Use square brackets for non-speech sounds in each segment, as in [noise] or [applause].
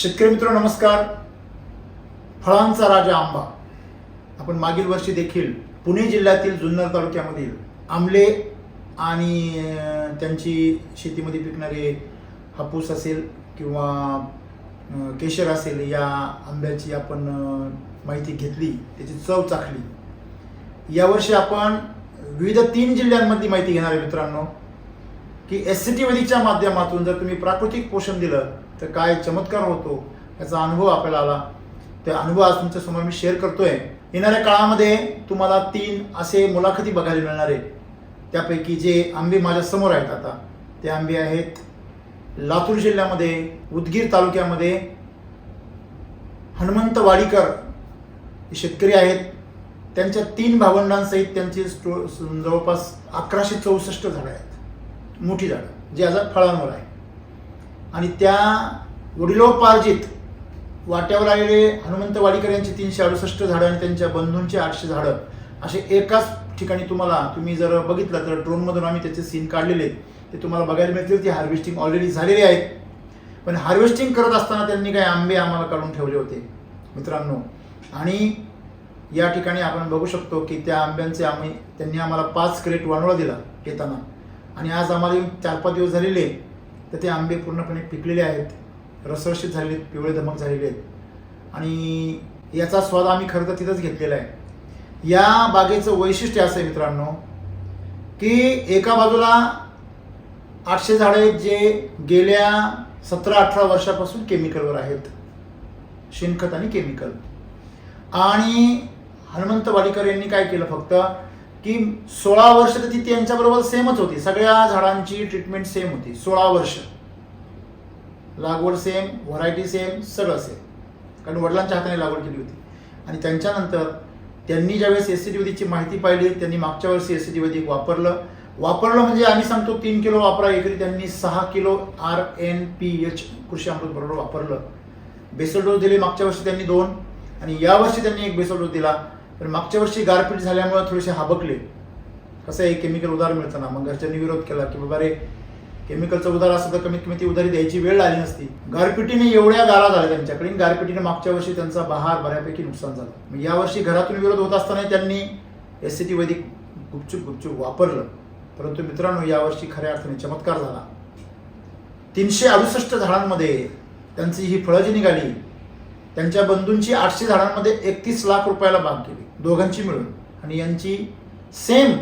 शेतकरी मित्र नमस्कार. फळांचा राजा आंबा. आपण मागील वर्षी देखील पुणे जिल्ह्यातील जुन्नर तालुक्यामधील आंबले आणि त्यांची शेतीमध्ये पिकणारे हापूस असेल किंवा केशर असेल या आंब्याची आपण माहिती घेतली त्याची चव चाखली. यावर्षी आपण विविध तीन जिल्ह्यांमधली माहिती घेणार आहे मित्रांनो की एस सी टी माध्यमातून जर तुम्ही प्राकृतिक पोषण दिलं तर काय चमत्कार होतो याचा अनुभव आपल्याला आला. ते अनुभव आज तुमच्यासमोर मी शेअर करतोय. येणाऱ्या काळामध्ये तुम्हाला तीन असे मुलाखती बघायला मिळणार आहे त्यापैकी जे आंबे माझ्यासमोर आहेत आता ते आंबे आहेत लातूर जिल्ह्यामध्ये उदगीर तालुक्यामध्ये हनुमंत वाडीकर हे शेतकरी आहेत. त्यांच्या तीन भावंडांसहित त्यांची जवळपास अकराशे चौसष्ट झाडं आहेत. मोठी झाडं जी आज फळांवर आहे. आणि त्या वडिलोपार्जित वाट्यावर आलेले हनुमंत वाडीकर यांची तीनशे अडुसष्ट झाडं आणि त्यांच्या बंधूंची आठशे झाडं असे एकाच ठिकाणी तुम्हाला तुम्ही जर बघितलं तर ड्रोनमधून आम्ही त्याचे सीन काढलेले ते तुम्हाला बघायला मिळतील ती हार्वेस्टिंग ऑलरेडी झालेली आहेत. पण हार्वेस्टिंग करत असताना त्यांनी काही आंबे आम्हाला काढून ठेवले होते मित्रांनो. आणि या ठिकाणी आपण बघू शकतो की त्या आंब्यांचे आम्ही त्यांनी आम्हाला पाच क्रेट वानोळा दिला येताना. आणि आज आम्हाला चार पाच दिवस झालेले तर ते आंबे पूर्णपणे पिकलेले आहेत. रसरशीत झालेले आहेत पिवळे धमक झालेले आहेत. आणि याचा स्वाद आम्ही खरं तर तिथंच घेतलेला आहे. या बागेचं वैशिष्ट्य असं आहे मित्रांनो की एका बाजूला आठशे झाडं आहेत जे गेल्या सतरा अठरा वर्षापासून केमिकलवर आहेत. शेणखत आणि केमिकल. आणि हनुमंत वाडीकर यांनी काय केलं फक्त? की सोळा वर्ष तर ती त्यांच्याबरोबर सेमच होती. सगळ्या झाडांची ट्रीटमेंट सेम होती. सोळा वर्ष. लागवड सेम व्हरायटी सेम सगळं सेम कारण वडिलांच्या हाताने लागवड केली होती. आणि त्यांच्यानंतर त्यांनी ज्यावेळेस एस सी टी वैदिकची माहिती पाहिली त्यांनी मागच्या वर्षी एस सी वैदिक वापरलं. वापरलं म्हणजे आम्ही सांगतो तीन किलो वापरा एकरी त्यांनी सहा kilo R N P H Krushi Amrut बरोबर वापरलं. बेसल डोस दिले मागच्या वर्षी त्यांनी दोन. आणि या वर्षी त्यांनी एक बेसल डोस दिला. पण मागच्या वर्षी गारपीट झाल्यामुळे थोडेसे हाबकले. कसं आहे केमिकल उधार मिळतं ना मग घरच्यांनी विरोध केला की बाबा रे केमिकलचं उधार असं तर कमीत कमी ती उधारी द्यायची वेळ आली नसती. गारपिटीने एवढ्या गारा झाल्या त्यांच्याकडे गारपिटीने मागच्या वर्षी त्यांचा बहार बऱ्यापैकी नुकसान झालं. मग यावर्षी घरातून विरोध होत असताना त्यांनी एस सी टी वैदिक गुपचूप गुपचूप वापरलं. परंतु मित्रांनो यावर्षी खऱ्या अर्थाने चमत्कार झाला. तीनशे अडुसष्ट झाडांमध्ये त्यांची ही फळं जी निघाली त्यांच्या बंधूंची आठशे झाडांमध्ये एकतीस लाख रुपयाला बाग केली दोघांची मिळून. आणि यांची सेम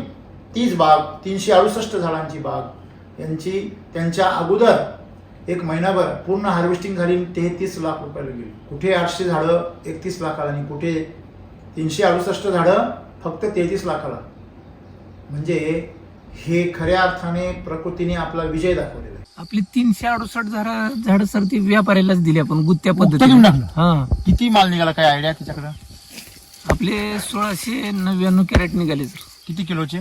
तीच बाग तीनशे अडुसष्ट झाडांची बाग यांची त्यांच्या अगोदर एक महिनाभर पूर्ण हार्वेस्टिंग झाली तेहतीस लाख रुपयाला गेली. कुठे आठशे झाडं एकतीस लाखाला आणि कुठे तीनशे अडुसष्ट झाडं फक्त तेहतीस लाखाला? म्हणजे हे खऱ्या अर्थाने प्रकृतीने आपला विजय दाखवला. आपली तीनशे अडुसष्ट झाड झाड सर ती व्यापाऱ्यालाच दिली आपण गुत्त्या गुत्त पद्धतीने. टाकलं? हा. किती माल निघाला? काय आयडिया त्याच्याकडं? आपले सोळाशे नव्याण्णव कॅरेट निघाले सर. किती किलोचे?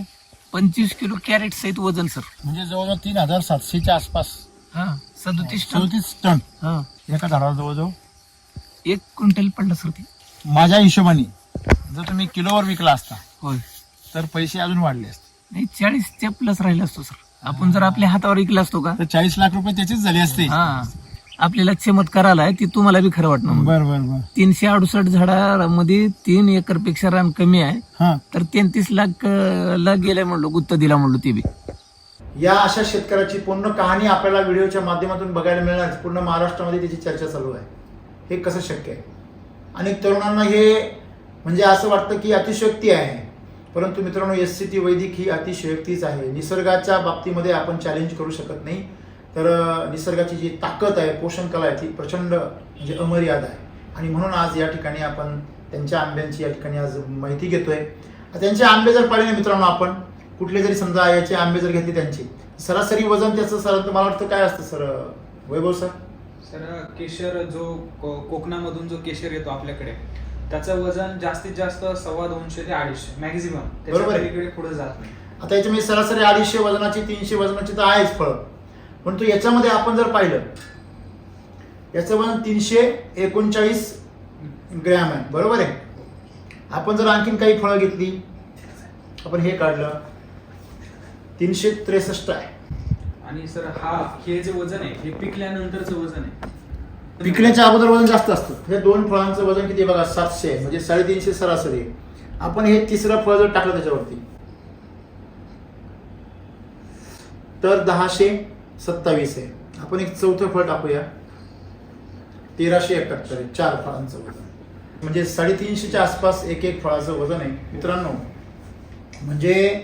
पंचवीस किलो कॅरेट सहित वजन सर. म्हणजे जवळजवळ तीन हजार सातशेच्या आसपास. हा. सदोतीस टन. चौतीस टन. हा. एका झाडावर जवळजवळ? एक क्विंटल पडला सर ती. माझ्या हिशोबाने जर तुम्ही किलोवर विकला असता होय. तर पैसे अजून वाढले असते. नाही चाळीसच्या प्लस राहिला असतो सर. आपण जर आपल्या हातावर विकला असतो का? तर चाळीस लाख रुपये त्याचेच झाले असते. हा. आपल्याला चमत्कार आलाय ती तुम्हाला बी खरं वाटणार. बर बर बर. तीनशे अडुसष्ट झाडामध्ये तीन एकरपेक्षा रान कमी आहे. हा. तर तेहतीस लाख अं, ला गेलाय म्हणलो गुत्त दिला म्हणलो ते बी. या अशा शेतकऱ्याची पूर्ण कहाणी आपल्याला व्हिडिओच्या माध्यमातून बघायला मिळणार. पूर्ण महाराष्ट्रामध्ये त्याची चर्चा चालू आहे. हे कसं शक्य आहे? अनेक तरुणांना हे म्हणजे असं वाटतं की अतिशयोक्ती आहे. परंतु मित्रांनो एस सी टी वैदिक ही अतिशयोक्तीच आहे. निसर्गाच्या बाबतीमध्ये आपण चॅलेंज करू शकत नाही. तर निसर्गाची जी ताकद आहे पोषण कला आहे ती प्रचंड म्हणजे अमर्याद आहे. आणि म्हणून आज या ठिकाणी आपण त्यांच्या आंब्यांची या ठिकाणी आज माहिती घेतोय. त्यांचे आंबे जर पाळले मित्रांनो आपण कुठले जरी समजा याचे आंबे जर घेतले त्यांचे सरासरी वजन त्याचं सर मला वाटतं काय असतं सर वैभव सर? सर केशर जो को- कोकणामधून जो केशर येतो आपल्याकडे त्याचं वजन जास्तीत जास्त सव्वा दोनशे ते अडीचशे मॅक्झिमम बरोबर आहे. पुढे जात नाही. आता याच्यामध्ये सरासरी अडीचशे वजनाची तीनशे वजनाची तर आहेच फळ. परंतु याच्यामध्ये आपण जर पाहिलं याचं वजन तीनशे एकोणचाळीस ग्रॅम आहे. बरोबर आहे? आपण जर आणखीन काही फळं घेतली आपण हे काढलं तीनशे त्रेसष्ट आहे. आणि सर हा हे जे वजन आहे हे पिकल्यानंतरचं वजन आहे. पिकण्याच्या अगोदर वजन जास्त असतं. हे दोन फळांचं वजन किती बघा? सातशे म्हणजे साडेतीनशे सरासरी. आपण हे तिसरं फळ जर टाकलं त्याच्यावरती. तर दहाशे सत्तावीस आहे आपण एक चौथं फळ टाकूया. तेराशे एकाहत्तर आहे चार फळांचं वजन. म्हणजे साडेतीनशेच्या आसपास एक एक फळाचं वजन आहे. मित्रांनो म्हणजे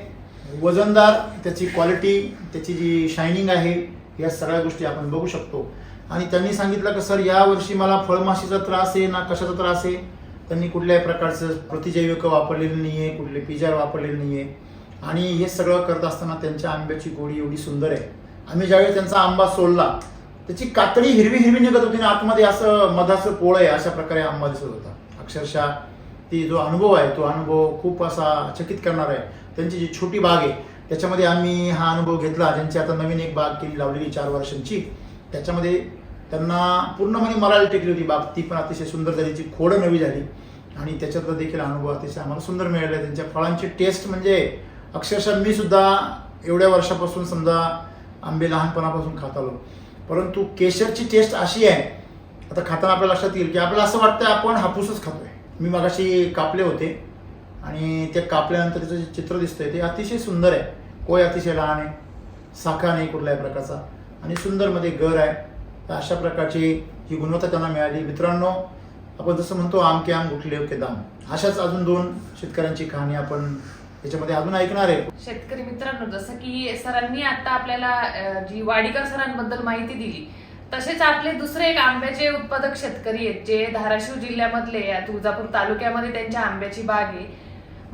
वजनदार त्याची क्वालिटी त्याची जी शायनिंग आहे या सगळ्या गोष्टी आपण बघू शकतो. आणि त्यांनी सांगितलं की सर यावर्षी मला फळमाशीचा त्रास आहे ना कशाचा त्रास आहे? त्यांनी कुठल्याही प्रकारचं प्रतिजैविक वापरलेलं नाही आहे कुठले पिजार वापरलेलं नाही आहे आणि हे सगळं करत असताना त्यांच्या आंब्याची गोडी एवढी सुंदर आहे. आम्ही ज्यावेळी त्यांचा आंबा सोडला त्याची कातडी हिरवी हिरवी निघत होती आणि आतमध्ये असं मधाचं पोळ आहे अशा प्रकारे आंबा दिसत होता. अक्षरशः ती जो अनुभव आहे तो अनुभव खूप असा चकित करणार आहे. त्यांची जी छोटी बाग आहे त्याच्यामध्ये आम्ही हा अनुभव घेतला ज्यांची आता नवीन एक बाग केली लावलेली चार वर्षांची. त्याच्यामध्ये त्यांना पूर्णपणे मराठी टेकली होती. बाग ती पण अतिशय सुंदर झाली त्याची खोडं नवी झाली. आणि त्याच्यातला देखील अनुभव अतिशय आम्हाला सुंदर मिळाला. त्यांच्या फळांची टेस्ट म्हणजे अक्षरशः मी सुद्धा एवढ्या वर्षापासून समजा आंबे लहानपणापासून खात आलो. परंतु केशरची टेस्ट अशी आहे आता खाताना आपल्या लक्षात येईल की आपल्याला असं वाटतं आपण हापूसच खातोय. मी मगाशी कापले होते आणि ते कापल्यानंतर त्याचं जे चित्र दिसतंय ते अतिशय सुंदर आहे. कोय अतिशय लहान आहे साखा नाही कुठल्याही प्रकारचा. आणि सुंदरमध्ये घर आहे. तर अशा प्रकारची ही गुणवत्ता त्यांना मिळाली. मित्रांनो आपण जसं म्हणतो आम के आम गुठले के दाम. अशाच अजून दोन शेतकऱ्यांची कहाणी आपण त्याच्यामध्ये अजून ऐकणार आहे. शेतकरी मित्रांनो जसं की सरांनी आता आपल्याला जी वाडीकर सरांबद्दल माहिती दिली तसेच आपले दुसरे एक आंब्याचे उत्पादक शेतकरी आहेत जे धाराशिव जिल्ह्यामधले तुळजापूर तालुक्यामध्ये त्यांच्या आंब्याची बाग आहे.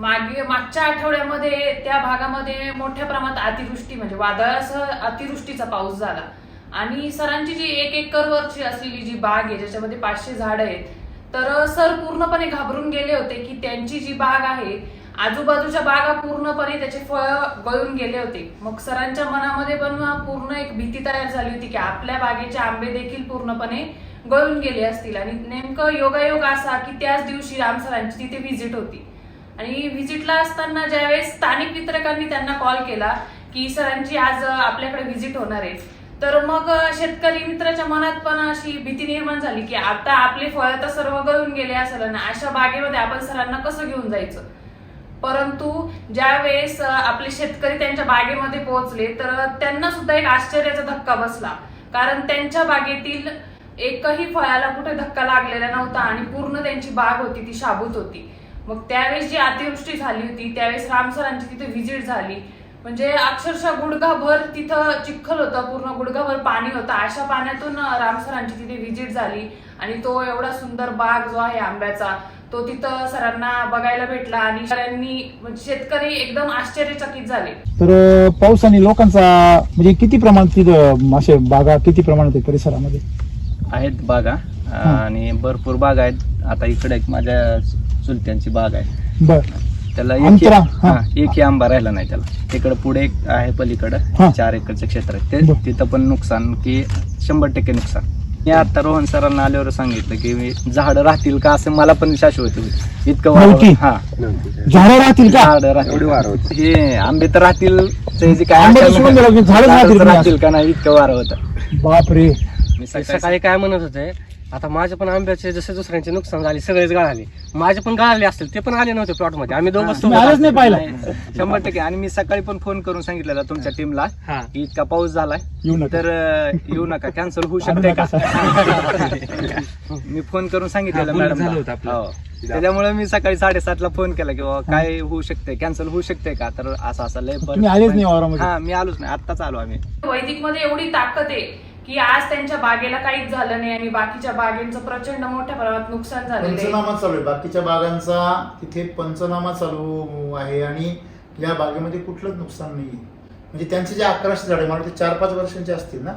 मागे मागच्या आठवड्यामध्ये त्या भागामध्ये मोठ्या प्रमाणात अतिवृष्टी म्हणजे वादळासह अतिवृष्टीचा पाऊस झाला. आणि सरांची जी एक एकर वरची असलेली जी बाग आहे ज्याच्यामध्ये पाचशे झाडं आहेत तर सर पूर्णपणे घाबरून गेले होते की त्यांची जी बाग आहे आजूबाजूच्या बागा पूर्णपणे त्याचे फळ गळून गेले होते. मग सरांच्या मनामध्ये पण पूर्ण एक भीती तयार झाली होती की आपल्या बागेचे आंबे देखील पूर्णपणे गळून गेले असतील. आणि नेमकं योगायोग असा की त्याच दिवशी राम सरांची तिथे व्हिजिट होती. आणि व्हिजिटला असताना ज्यावेळेस स्थानिक वितरकांनी त्यांना कॉल केला की सरांची आज आपल्याकडे व्हिजिट होणार आहे. तर मग शेतकरी मित्राच्या मनात पण अशी भीती निर्माण झाली की आता आपले फळ तर सर्व गळून गेले असेल ना अशा बागेमध्ये आपण सरांना कसं घेऊन जायचं? परंतु ज्या वेळेस आपले शेतकरी त्यांच्या बागेमध्ये पोहोचले तर त्यांना सुद्धा एक आश्चर्याचा धक्का बसला. कारण त्यांच्या बागेतील एकही फळाला कुठे धक्का लागलेला नव्हता आणि पूर्ण त्यांची बाग होती ती शाबूत होती. मग त्यावेळेस जी अतिवृष्टी झाली होती त्यावेळेस राम सरांची तिथे व्हिजिट झाली. म्हणजे अक्षरशः गुडघाभर तिथं चिखल होतं पूर्ण गुडघाभर पाणी होतं. अशा पाण्यातून राम सरांची तिथे व्हिजिट झाली. आणि तो एवढा सुंदर बाग जो आहे आंब्याचा तो तिथं सरांना बघायला भेटला आणि सरांनी म्हणजे शेतकरी एकदम आश्चर्यचकित झाले. तर अं, पावसाने लोकांचा म्हणजे किती प्रमाणात तिथं असे बागा किती प्रमाणात आहे परिसरामध्ये? आहेत बागा आणि भरपूर बाग आहेत. आता इकडे एक माझ्या चुलत्यांची बाग आहे. बर. त्याला अंतरा, एक हा. हा, एकही आंबा राहिला नाही त्याला. तिकडे पुढे एक आहे पलीकडं. हा. चार एकरचं क्षेत्र आहे ते. बर. तिथं पण नुकसान की शंभर टक्के नुकसान. मी आता रोहन सरांना आल्यावर सांगितलं की मी झाडं राहतील का असं मला पण शाश्वत होती इतकं नव्हती? वारं- हा. झाडं राहतील का? झाडं राहतील. हे आंबे तर राहतील. काय आंबे तर आशा सोडून नाही. दिलं, झाडं राहतील का नाही? राहतील का नाही? इतकं वारं होतं. बापरे. मी सकाळी सकाळी काय म्हणत होते आता माझे पण आंब्याचे जसे दुसऱ्यांचे नुकसान झाले सगळेच गळाले. माझे पण गळाले असतील ते पण आले नव्हते प्लॉटमध्ये. आम्ही दोघं तुम्ही आलेच नाही पाहिलं. शंभर टक्के. आणि मी सकाळी पण फोन करून सांगितलेला तुमच्या टीमला हा. की इतका पाऊस झालाय येऊ नका. तर अं, येऊ नका. कॅन्सल होऊ शकते का? [laughs] मी फोन करून सांगितलेलं हा, बोलणं मॅडम झालं होतं आपलं. त्याच्यामुळे मी सकाळी साडेसातला फोन केला की बाबा काय होऊ शकते कॅन्सल होऊ शकते का? तर असं असं लय तुम्ही आलेच नाही वावरामध्ये. हा मी आलोच नाही. आत्ताच आलो आम्ही. वैदिकमध्ये एवढी ताकद आहे. की आज त्यांच्या बागेला काहीच झालं नाही आणि बाकीच्या बागेंचं प्रचंड मोठ्या प्रमाणात नुकसान झालेलं आहे. पंचनामा चालू आहे. बाकीच्या बागांचा तिथे पंचनामा चालू आहे आणि या बागेमध्ये कुठलंच नुकसान नाही म्हणजे त्यांचे जे अकराशे झाडे मला ते चार पाच वर्षांचे असतील ना?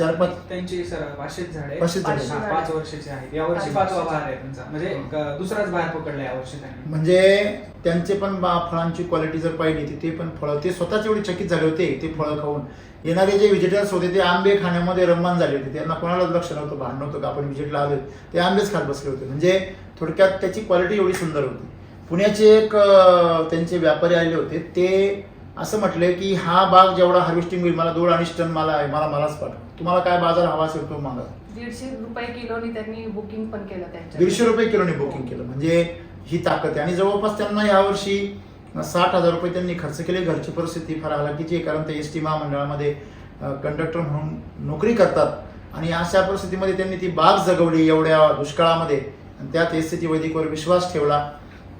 चार पाच त्यांची सर पाचशेच झाडे. पाचशेच झाडे. हा, पाच वर्षाचे आहेत. यावर्षी पाचवा बहार आहे त्यांचा म्हणजे ग- दुसराच बाहेर पकडला यावर्षी त्यांनी. म्हणजे त्यांचे पण बा- फळांची क्वालिटी जर पाहिली तर ते पण फळं ते स्वतःच एवढे चकित झाले होते ते फळं खाऊन. येणारे जे व्हिजिटर्स होते ते आंबे खाण्यामध्ये रममान झाले होते. त्यांना कोणालाच लक्ष नव्हतं भान नव्हतं का आपण व्हिजिटला आलो ते आंबेच खात बसले होते. म्हणजे थोडक्यात त्याची क्वालिटी एवढी सुंदर होती. पुण्याचे एक अं, त्यांचे व्यापारी आले होते ते असं म्हटलं की हा बाग जेवढा हार्वेस्टिंग होईल मला दोन अडीच टन मला आहे मला मलाच पाठव तुम्हाला काय बाजार हवा असेल तो मागा. दीडशे रुपये किलोनी त्यांनी बुकिंग पण केलं त्यांच्या दीडशे रुपये किलोने बुकिंग केलं. म्हणजे ही ताकद आहे. आणि जवळपास त्यांना यावर्षी साठ हजार रुपये त्यांनी खर्च केले. घरची परिस्थिती फार हलाखीची आहे कारण ते एस टी महामंडळामध्ये कंडक्टर म्हणून नोकरी करतात. आणि अशा परिस्थितीमध्ये त्यांनी ती बाग जगवली एवढ्या दुष्काळामध्ये. आणि त्यात एस टी वैदिकवर विश्वास ठेवला.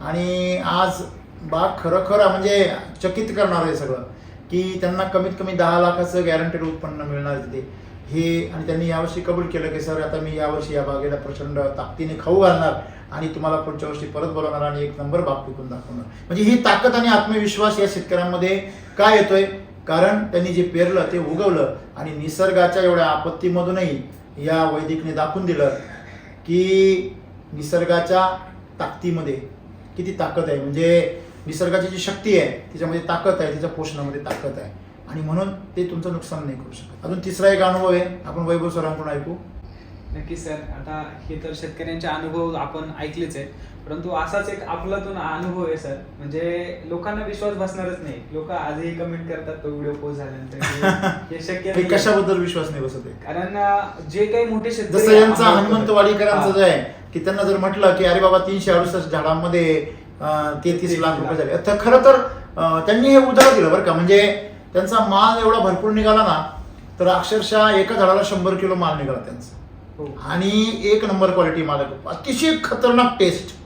आणि आज बाग खरं खरं म्हणजे चकित करणार आहे सगळं. की त्यांना कमीत कमी दहा लाखाचं गॅरंटेड उत्पन्न मिळणार तिथे. हे आणि त्यांनी यावर्षी कबूल केलं की सर आता मी यावर्षी या बागेला प्रचंड ताकदीने खाऊ घालणार आणि तुम्हाला पुढच्या वर्षी परत बोलवणार आणि एक नंबर बाग पिकून दाखवणार. म्हणजे ही ताकद आणि आत्मविश्वास या शेतकऱ्यांमध्ये काय येतोय? कारण त्यांनी जे पेरलं ते उगवलं आणि निसर्गाच्या एवढ्या आपत्तीमधूनही या वैदिकने दाखवून दिलं की निसर्गाच्या ताकदीमध्ये किती ताकद आहे. म्हणजे निसर्गाची जी शक्ती आहे तिच्यामध्ये ताकद आहे तिच्या पोषणामध्ये ताकद आहे आणि म्हणून ते तुमचं नुकसान नाही करू शकत अजून तिसरा एक अनुभव आहे आपण वैभव सरांकडून ऐकू नक्की सर आता हे तर शेतकऱ्यांचे अनुभव आपण ऐकलेच आहे परंतु असाच एक आपलातून अनुभव आहे सर म्हणजे लोकांना विश्वास बसणारच नाही लोक आजही कमेंट करतात तो व्हिडिओ पोस्ट झाल्यानंतर हे शक्य नाही. कशाबद्दल विश्वास नाही बसत आहे कारण जे काही मोठे शेतकरी हनुमंत. वाडीकरांचं जे. आहे की त्यांना जर म्हटलं की अरे बाबा तीनशे अडुसष्ट झाडांमध्ये तेहतीस लाख रुपये झाले. तर खरं तर त्यांनी हे उदाहरण दिलं बरं का. म्हणजे त्यांचा माल एवढा भरपूर निघाला ना तर अक्षरशः एका झाडाला शंभर किलो माल निघाला त्यांचा. हो. आणि एक नंबर क्वालिटी माल. अतिशय खतरनाक टेस्ट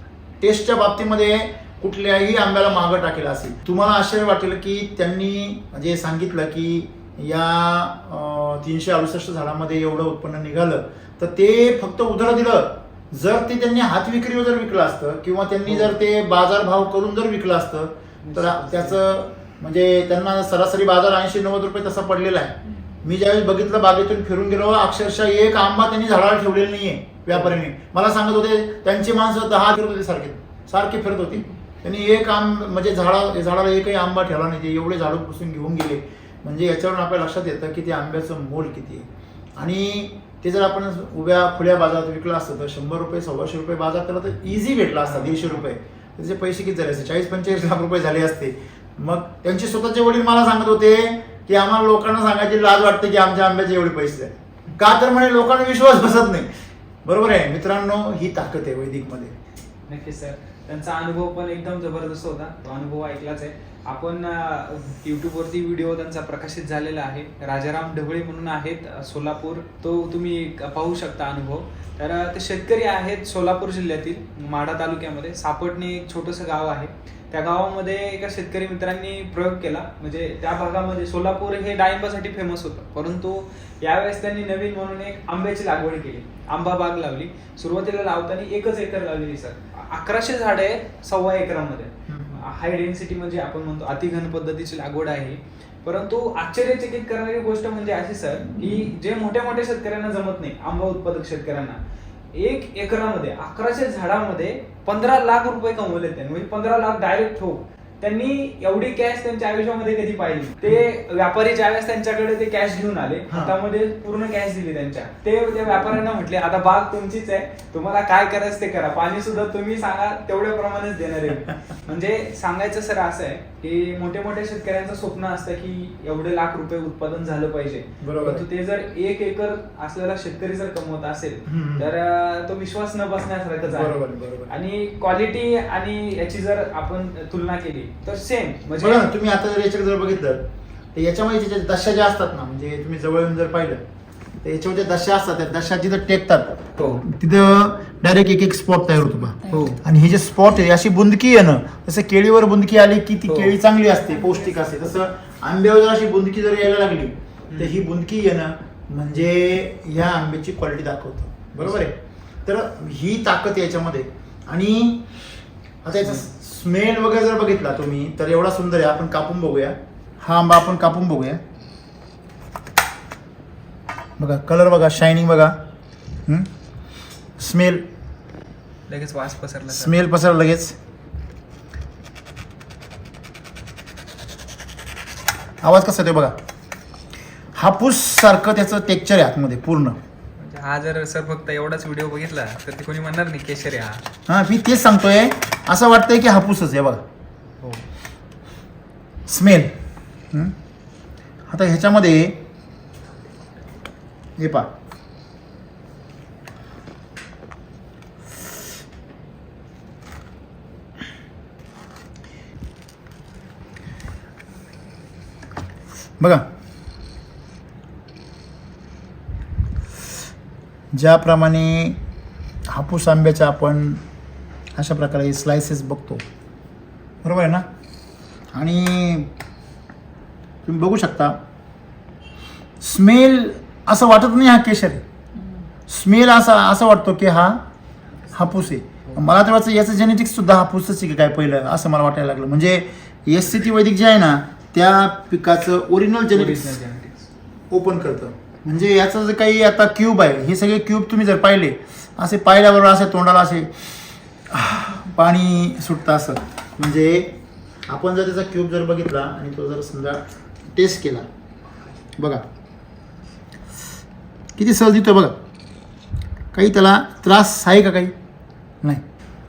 टेस्टच्या बाबतीमध्ये कुठल्याही आंब्याला मागं टाकेल असेल. तुम्हाला आश्चर्य वाटेल की त्यांनी जे सांगितलं की या तीनशे अडुसष्ट झाडामध्ये एवढं उत्पन्न निघालं तर ते फक्त उदाहरण दिलं. जर ते त्यांनी हात विक्रीवर जर विकलं असतं किंवा त्यांनी जर ते बाजारभाव करून जर विकलं असतं तर त्याचं म्हणजे त्यांना सरासरी बाजार ऐंशी नव्वद रुपये तसा पडलेला आहे. मी ज्यावेळेस बघितलं बागेतून फिरून गेलो अक्षरशः एक आंबा त्यांनी झाडाला ठेवलेला नाहीये व्यापाऱ्यांनी. मला सांगत होते त्यांची माणसं दहा फिरत होते सारखे सारखे फिरत होते. त्यांनी एक आंब म्हणजे झाडा झाडाला एकही आंबा ठेवला नाही ते एवढे झाडं पुसून घेऊन गेले. म्हणजे याच्यावरून आपल्या लक्षात येतं की ते आंब्याचं मोल किती आहे. आणि ते जर आपण उभ्या खुल्या बाजारात विकलं असतं तर शंभर रुपये सव्वाशे रुपये बाजार त्याला तर इझी भेटला असता दीडशे रुपये. त्याचे पैसे किती झाले असते? चाळीस पंचेचाळीस लाख रुपये झाले असते. मग त्यांचे स्वतःचे वडील मला सांगत होते की आम्हाला लोकांना सांगायची लाज वाटते की आमच्या आंब्याचे एवढे पैसे झाले का तर म्हणे लोकांना विश्वास बसत नाही. बरोबर आहे? मित्रांनो ही ताकद आहे वैदिकमध्ये. नक्कीच सर. त्यांचा अनुभव पण एकदम जबरदस्त होता. तो अनुभव ऐकलाच आहे. आपण यूट्यूबवरती व्हिडिओ त्यांचा प्रकाशित झालेला आहे. राजाराम ढवळे म्हणून आहेत सोलापूर. तो तुम्ही पाहू शकता अनुभव. तर ते शेतकरी आहेत सोलापूर जिल्ह्यातील माढा तालुक्यामध्ये. सापटणे एक छोटंसं गाव आहे. त्या गावामध्ये एका शेतकरी मित्रांनी प्रयोग केला. म्हणजे त्या भागामध्ये सोलापूर हे डाळिंबासाठी फेमस होतं. परंतु यावेळेस त्यांनी नवीन म्हणून एक आंब्याची लागवड केली. आंबा बाग लावली. सुरुवातीला लावताना एकच एकर लावलेली सर. अकराशे झाडे आहेत सव्वा एकरामध्ये. हाय डेन्सिटी म्हणजे आपण म्हणतो अतिघन पद्धतीची लागवड आहे. परंतु आश्चर्यचकित करणारी गोष्ट म्हणजे अशी सर की जे मोठ्या मोठ्या शेतकऱ्यांना जमत नाही आंबा उत्पादक शेतकऱ्यांना एक एकरामध्ये अकराशे झाडामध्ये पंधरा लाख रुपये कमवले त्यांनी म्हणजे पंधरा लाख डायरेक्ट ठोक त्यांनी एवढी कॅश त्यांच्या आयुष्यामध्ये कधी पाहिली ते व्यापारी ज्यावेळेस त्यांच्याकडे ते कॅश घेऊन आले. हातामध्ये पूर्ण कॅश दिली त्यांच्या. ते त्या व्यापाऱ्यांना म्हटले आता बाग तुमचीच आहे. तुम्हाला काय करायचं ते करा. पाणी सुद्धा तुम्ही सांगा तेवढ्या प्रमाणेच देणार आहे. [laughs] म्हणजे सांगायचं सर असं आहे की मोठ्या मोठ्या शेतकऱ्यांचं स्वप्न असतं की एवढे लाख रुपये उत्पादन झालं पाहिजे. बरोबर. ते जर एक एकर असलेला शेतकरी जर कमवत असेल. तर तो विश्वास न बसण्यासारखंच बरोबर आहे. बरोबर आणि क्वालिटी आणि याची जर आपण तुलना केली तर सेम म्हणजे बघा ना तुम्ही आता जर याच्याकडे जर बघितलं तर याच्यामध्ये दशा ज्या असतात ना म्हणजे तुम्ही जवळ येऊन जर पाहिलं तर याच्यामध्ये दशा असतात त्या दशा जिथं टेकतात हो. तिथं डायरेक्ट एक एक स्पॉट तयार होतो बा हो. आणि ही जे स्पॉट आहे अशी बुंदकी आहे ना जसं केळीवर बुंदकी आली की ती हो. केळी चांगली असते पौष्टिक असते. तसं आंब्यावर जर अशी बुंदकी जर यायला लागली तर ही बुंदकी येणं म्हणजे ह्या आंब्याची क्वालिटी दाखवतं. बरोबर आहे? तर ही ताकद याच्यामध्ये. आणि आता याचा स्मेल वगैरे जर बघितला तुम्ही तर एवढा सुंदर आहे. आपण कापून बघूया. हा आंबा आपण कापून बघूया. बघा कलर बघा शायनिंग बघा. स्मेल लगेच वास पसरला सर. स्मेल पसरला लगेच. आवाज कसा येतो बघा? हापूस सारखं त्याचं टेक्चर आहे आतमध्ये पूर्ण. हा जर सर फक्त एवढाच व्हिडिओ बघितला तर ते कोणी म्हणणार नाही केशरी हा. हा मी तेच सांगतोय. असं वाटतंय की हापूसच आहे बघा. हो. स्मेल? आता ह्याच्यामध्ये हे पा बघा. ज्याप्रमाणे हापूस आंब्याच्या आपण अशा प्रकारे स्लायसेस बघतो. बरोबर आहे ना? आणि तुम्ही बघू शकता स्मेल असं वाटत नाही हा केशर आहे. स्मेल असा असं वाटतो की हा हापूस आहे. मला तर वाटतं याचं जेनेटिक्स सुद्धा हापूसच आहे की काय पहिलं असं मला वाटायला लागलं. म्हणजे एस सी टी वैदिक जे आहे ना त्या पिकाचं ओरिजिनल जेनेटिक्स. ओपन करतं. म्हणजे याचं जे काही आता क्यूब आहे हे सगळे क्यूब तुम्ही जर पाहिले असे पाहिल्याबरोबर असे तोंडाला असे पाणी सुटतं असं. म्हणजे आपण जर त्याचा क्यूब जर बघितला आणि तो जर समजा टेस्ट केला बघा. किती सहज देतोय बघा. काही त्याला त्रास आहे का काही? नाही.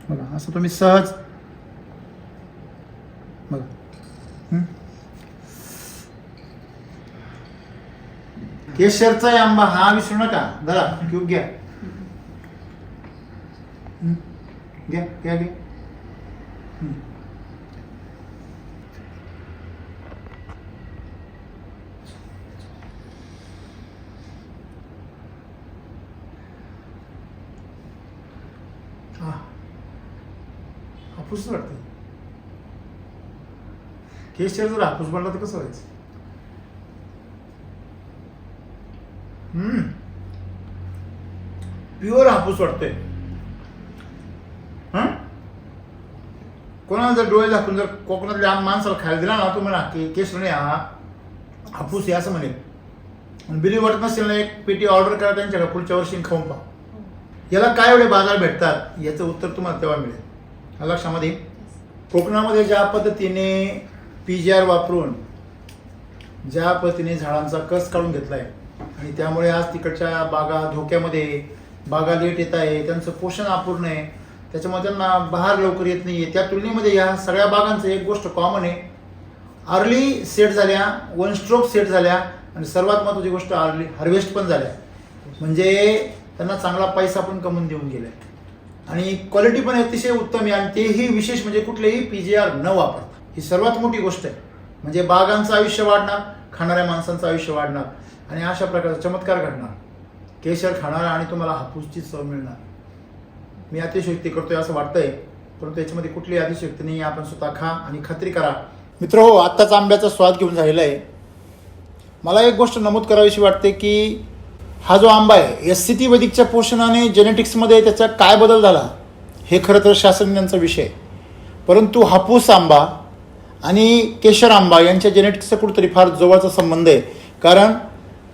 बघा असं तुम्ही सहज बघा. केशरचा आहे आंबा हा विसरू नका. जरा क्यूब घ्या. घ्या घ्या घ्या. हा. हापूस वाटतं केशर जर हापूस बनला तर कसं व्हायचं? प्युअर हापूस वाटतोय. हं? कोणाला जर डोळे दाखवून जर कोकणातल्या माणसाला खायला दिला ना तो म्हणा की केस हा हापूस आहे असं म्हणे आणि बिली वाटत नसेल ना एक पेटी ऑर्डर करा त्यांच्याकडे पुढच्या वर्षी खाऊन पहा. याला काय एवढे बाजार भेटतात? याचं उत्तर तुम्हाला तेव्हा मिळेल. हा लक्षामध्ये. कोकणामध्ये ज्या पद्धतीने पी जी आर वापरून ज्या पद्धतीने झाडांचा कस काढून घेतला आहे आणि त्यामुळे आज तिकडच्या बागा धोक्यामध्ये बागा लेट येत आहे त्यांचं पोषण अपूर्ण आहे त्याच्यामुळे त्यांना बहार लवकर येत नाहीये. त्या तुलनेमध्ये या सगळ्या बागांचं एक गोष्ट कॉमन आहे. अर्ली सेट झाल्या वन स्ट्रोक सेट झाल्या आणि सर्वात महत्त्वाची गोष्ट अर्ली हार्वेस्ट पण झाल्या. म्हणजे त्यांना चांगला पैसा पण कमवून देऊन गेलाय. आणि क्वालिटी पण अतिशय उत्तम आहे आणि तेही विशेष म्हणजे कुठलेही पी जी आर न वापरता. ही सर्वात मोठी गोष्ट आहे. म्हणजे बागांचं आयुष्य वाढणार खाणाऱ्या माणसांचं आयुष्य वाढणार आणि अशा प्रकारचा चमत्कार घडणार. केशर खाणार आणि तुम्हाला हापूसची चव मिळणार. मी अतिशयोक्ती करतोय असं वाटतंय परंतु याच्यामध्ये कुठली अतिशयोक्ती नाही आपण स्वतः खा आणि खात्री करा. मित्र हो आत्ताच आंब्याचा स्वाद घेऊन झालेला आहे. मला एक गोष्ट नमूद करावीशी वाटते की हा जो आंबा आहे एस सी टी वैदिकच्या पोषणाने जेनेटिक्समध्ये त्याचा काय बदल झाला हे खरं तर शास्त्रज्ञांचा विषय परंतु हापूस आंबा आणि केशर आंबा यांच्या जेनेटिक्सचा कुठंतरी फार जवळचा संबंध आहे. कारण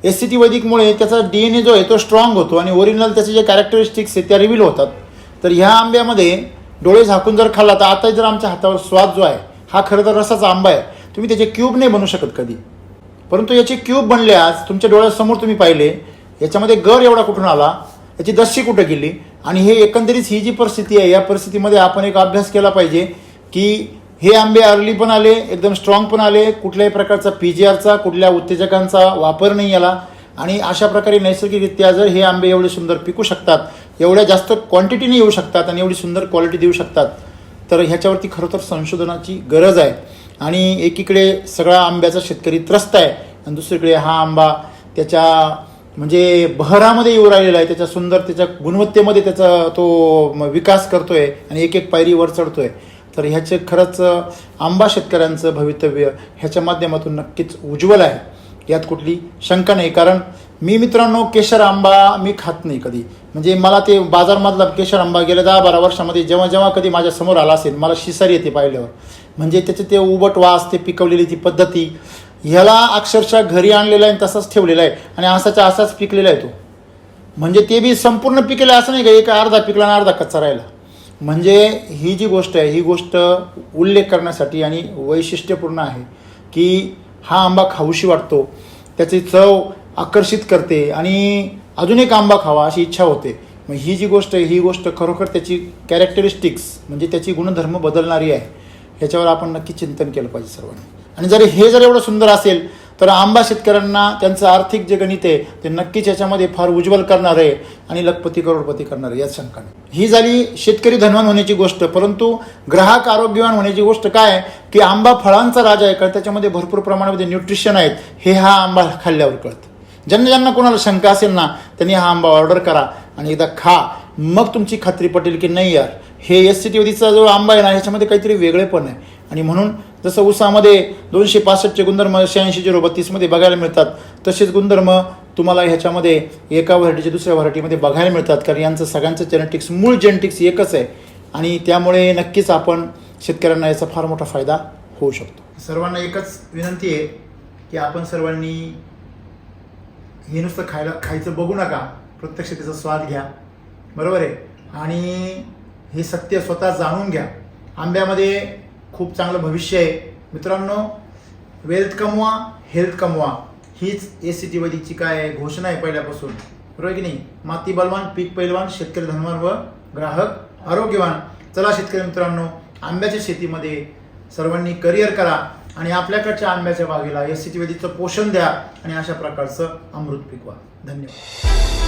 एस सी टी वैदिकमुळे त्याचा डी एन ए जो आहे तो स्ट्रॉंग होतो आणि ओरिजिनल त्याचे जे कॅरेक्टरिस्टिक्स आहेत त्या रिव्हील होतात. तर ह्या आंब्यामध्ये डोळे झाकून जर खाल्ला तर आता जर आमच्या हातावर स्वाद जो आहे हा खरं तर रसाचा आंबा आहे. तुम्ही त्याचे क्यूब नाही बनवू शकत कधी. परंतु याचे क्यूब बनल्यास तुमच्या डोळ्यासमोर तुम्ही पाहिले याच्यामध्ये गर एवढा कुठून आला याची दशी कुठं गेली? आणि हे एकंदरीत ही जी परिस्थिती आहे या परिस्थितीमध्ये आपण एक अभ्यास केला पाहिजे की हे आंबे अर्ली पण आले एकदम स्ट्रॉंग पण आले. कुठल्याही प्रकारचा पी जी आरचा कुठल्या उत्तेजकांचा वापर नाही आला आणि अशा प्रकारे नैसर्गिकरित्या जर हे आंबे एवढे सुंदर पिकू शकतात एवढ्या जास्त क्वांटिटीने येऊ शकतात आणि एवढी सुंदर क्वालिटी देऊ शकतात तर ह्याच्यावरती खरं तर संशोधनाची गरज आहे. आणि एकीकडे सगळा आंब्याचा शेतकरी त्रस्त आहे आणि दुसरीकडे हा आंबा त्याच्या म्हणजे बहरामध्ये येऊ राहिलेला आहे त्याच्या सुंदर त्याच्या गुणवत्तेमध्ये त्याचा तो विकास करतोय आणि एक एक पायरी वर चढतोय. तर ह्याचे खरंच आंबा शेतकऱ्यांचं भवितव्य ह्याच्या माध्यमातून नक्कीच उज्ज्वल आहे. यात कुठली शंका नाही. कारण मी मित्रांनो केशर आंबा मी खात नाही कधी. म्हणजे मला ते बाजारमधला केशर आंबा गेल्या दहा बारा वर्षामध्ये जेव्हा जेव्हा कधी माझ्यासमोर आला असेल मला शिसारी येते पाहिल्यावर. म्हणजे त्याचे ते उबट वास ते पिकवलेली ती पद्धती ह्याला अक्षरशः घरी आणलेला आहे आणि तसाच ठेवलेला आहे आणि असाच्या असाच पिकलेला आहे तो. म्हणजे ते बी संपूर्ण पिकलेलं असं नाही का? एक अर्धा पिकला आणि अर्धा कच्चा राहिला. म्हणजे ही जी गोष्ट आहे ही गोष्ट उल्लेख करण्यासाठी आणि वैशिष्ट्यपूर्ण आहे की हा आंबा खाऊशी वाटतो त्याची चव आकर्षित करते आणि अजून एक आंबा खावा अशी इच्छा होते. मग ही जी गोष्ट आहे ही गोष्ट खरोखर त्याची कॅरेक्टरिस्टिक्स म्हणजे त्याची गुणधर्म बदलणारी आहे ह्याच्यावर आपण नक्की चिंतन केलं पाहिजे सर्वांनी. आणि जर हे जर एवढं सुंदर असेल तर आंबा शेतकऱ्यांना त्यांचं आर्थिक जे गणित आहे ते नक्कीच याच्यामध्ये फार उज्ज्वल करणार आहे आणि लखपती करोडपती करणार आहे यात शंका नाही ही झाली शेतकरी धनवान होण्याची गोष्ट. परंतु ग्राहक आरोग्यवान होण्याची गोष्ट काय? आहे की आंबा फळांचा राजा आहे कारण त्याच्यामध्ये भरपूर प्रमाणामध्ये न्यूट्रिशन आहेत. हे हा आंबा खाल्ल्यावर कळतं. ज्यांना ज्यांना कोणाला शंका असेल ना त्यांनी हा आंबा ऑर्डर करा आणि एकदा खा. मग तुमची खात्री पटेल की नाही यार हे एस सी टी जो आंबा आहे ना ह्याच्यामध्ये काहीतरी वेगळेपण आहे. आणि म्हणून जसं उसामध्ये दोनशे पासष्टचे गुणधर्म शहाऐंशी झिरो बत्तीसमध्ये बघायला मिळतात तसेच गुणधर्म तुम्हाला ह्याच्यामध्ये एका व्हरायटीच्या दुसऱ्या व्हरायटीमध्ये बघायला मिळतात कारण यांचं सगळ्यांचं जेनेटिक्स मूळ जेनेटिक्स एकच आहे. आणि त्यामुळे नक्कीच आपण शेतकऱ्यांना याचा फार मोठा फायदा होऊ शकतो. सर्वांना एकच विनंती आहे की आपण सर्वांनी हे नुसतं खायला खायचं बघू नका. प्रत्यक्ष त्याचा स्वाद घ्या. बरोबर आहे? आणि हे सत्य स्वतः जाणून घ्या. आंब्यामध्ये खूप चांगलं भविष्य आहे. मित्रांनो वेल्थ कमवा हेल्थ कमवा. हीच एस सी टी वैदिकची काय आहे घोषणा आहे पहिल्यापासून. बरोबर की नाही? माती बलवान पीक पैलवान शेतकरी धनवान व ग्राहक आरोग्यवान. चला शेतकरी मित्रांनो आंब्याच्या शेतीमध्ये सर्वांनी करिअर करा आणि आपल्याकडच्या आंब्याच्या बागेला एस सी टी वैदिकचं पोषण द्या आणि अशा प्रकारचं अमृत पिकवा. धन्यवाद.